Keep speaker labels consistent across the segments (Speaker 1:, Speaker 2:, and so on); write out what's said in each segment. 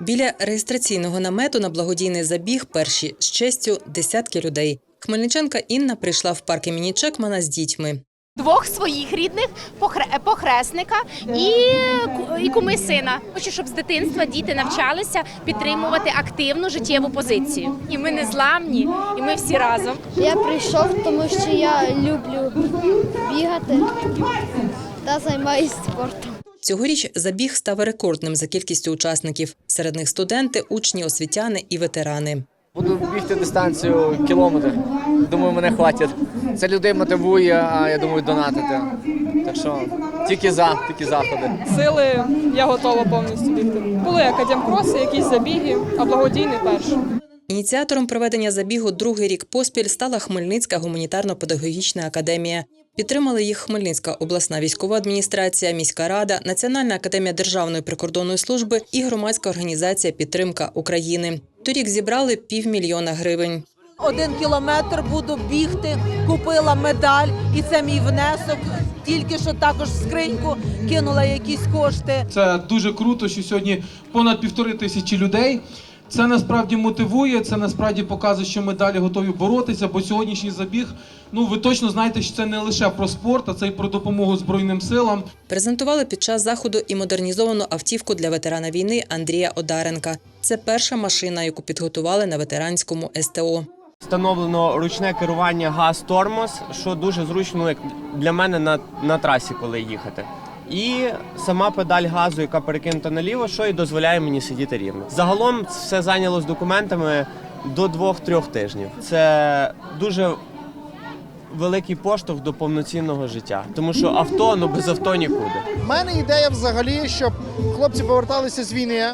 Speaker 1: Біля реєстраційного намету на благодійний забіг перші з честю десятки людей. Хмельниченка Інна прийшла в парк імені Чекмана з дітьми.
Speaker 2: Двох своїх рідних похресника і, і куми сина. Хочу, щоб з дитинства діти навчалися підтримувати активну життєву позицію. І ми не зламні, і ми всі разом.
Speaker 3: Я прийшов, тому що я люблю бігати та займаюся спортом.
Speaker 1: Цьогоріч забіг став рекордним за кількістю учасників. Серед них студенти, учні, освітяни і ветерани.
Speaker 4: Буду бігти дистанцію кілометр. Думаю, мене хватить. Це людей мотивує, а я думаю, донатити. Так що тільки за, тільки заходи.
Speaker 5: сили я готова повністю бігти. Були академкроси, якісь забіги, а благодійний перший.
Speaker 1: Ініціатором проведення забігу другий рік поспіль стала Хмельницька гуманітарно-педагогічна академія. Підтримали їх Хмельницька обласна військова адміністрація, міська рада, Національна академія Державної прикордонної служби і громадська організація Підтримка України. Торік зібрали півмільйона гривень.
Speaker 6: Один кілометр буду бігти, купила медаль, і це мій внесок. Тільки що також в скриньку кинула якісь кошти.
Speaker 7: Це дуже круто, що сьогодні понад півтори тисячі людей. Це насправді мотивує, це насправді показує, що ми далі готові боротися, бо сьогоднішній забіг, ну ви точно знаєте, що це не лише про спорт, а це й про допомогу Збройним силам.
Speaker 1: Презентували під час заходу і модернізовану автівку для ветерана війни Андрія Одаренка. Це перша машина, яку підготували на ветеранському СТО.
Speaker 8: Встановлено ручне керування газ-тормоз, що дуже зручно як для мене на, на трасі, коли їхати. І сама педаль газу, яка перекинута наліво, що і дозволяє мені сидіти рівно. Загалом все зайняло з документами до 2-3 тижнів. Це дуже великий поштовх до повноцінного життя, тому що авто ну без авто нікуди.
Speaker 9: У мене ідея взагалі, щоб хлопці поверталися з війни,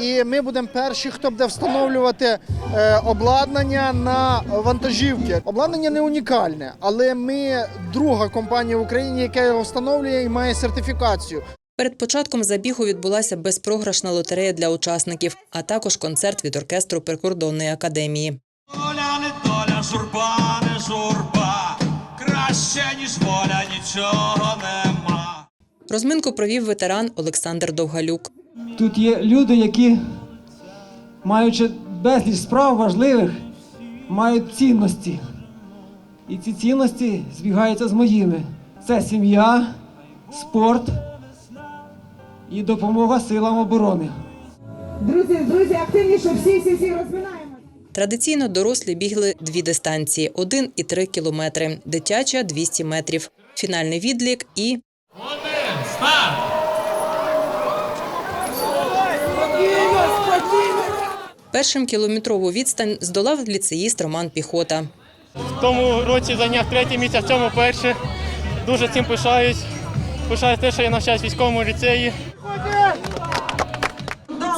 Speaker 9: і ми будемо перші, хто буде встановлювати е, обладнання на вантажівки. Обладнання не унікальне, але ми друга компанія в Україні, яка його встановлює і має сертифікацію.
Speaker 1: Перед початком забігу відбулася безпрограшна лотерея для учасників, а також концерт від оркестру прикордонної академії.
Speaker 10: Доля не доля, журба, не журба, краще, ніж воля, нічого нема.
Speaker 1: Розминку провів ветеран Олександр Довгалюк.
Speaker 11: Тут є люди, які, маючи безліч справ важливих, мають цінності. І ці цінності збігаються з моїми. Це сім'я, спорт і допомога силам оборони.
Speaker 6: Друзі, друзі, активніше всі, всі, всі розминаємо.
Speaker 1: Традиційно дорослі бігли дві дистанції: 1 і 3 кілометри, дитяча 200 метрів. Фінальний відлік і
Speaker 10: Один, старт!
Speaker 1: Першим кілометрову відстань здолав ліцеїст Роман Піхота.
Speaker 8: В тому році зайняв третє місце, в цьому перше. Дуже цим пишаюсь. Пишаюсь те, що я навчаюсь в військовому ліцеї.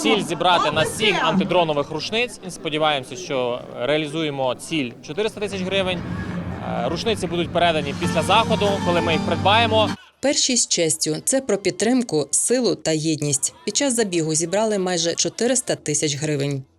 Speaker 12: Ціль зібрати на 7 антидронових рушниць. І Сподіваємося, що реалізуємо ціль 400 тисяч гривень. Е, Рушниці будуть передані після заходу, коли ми їх придбаємо.
Speaker 1: Першість з честю це про підтримку, силу та єдність. Під час забігу зібрали майже 400 тисяч гривень.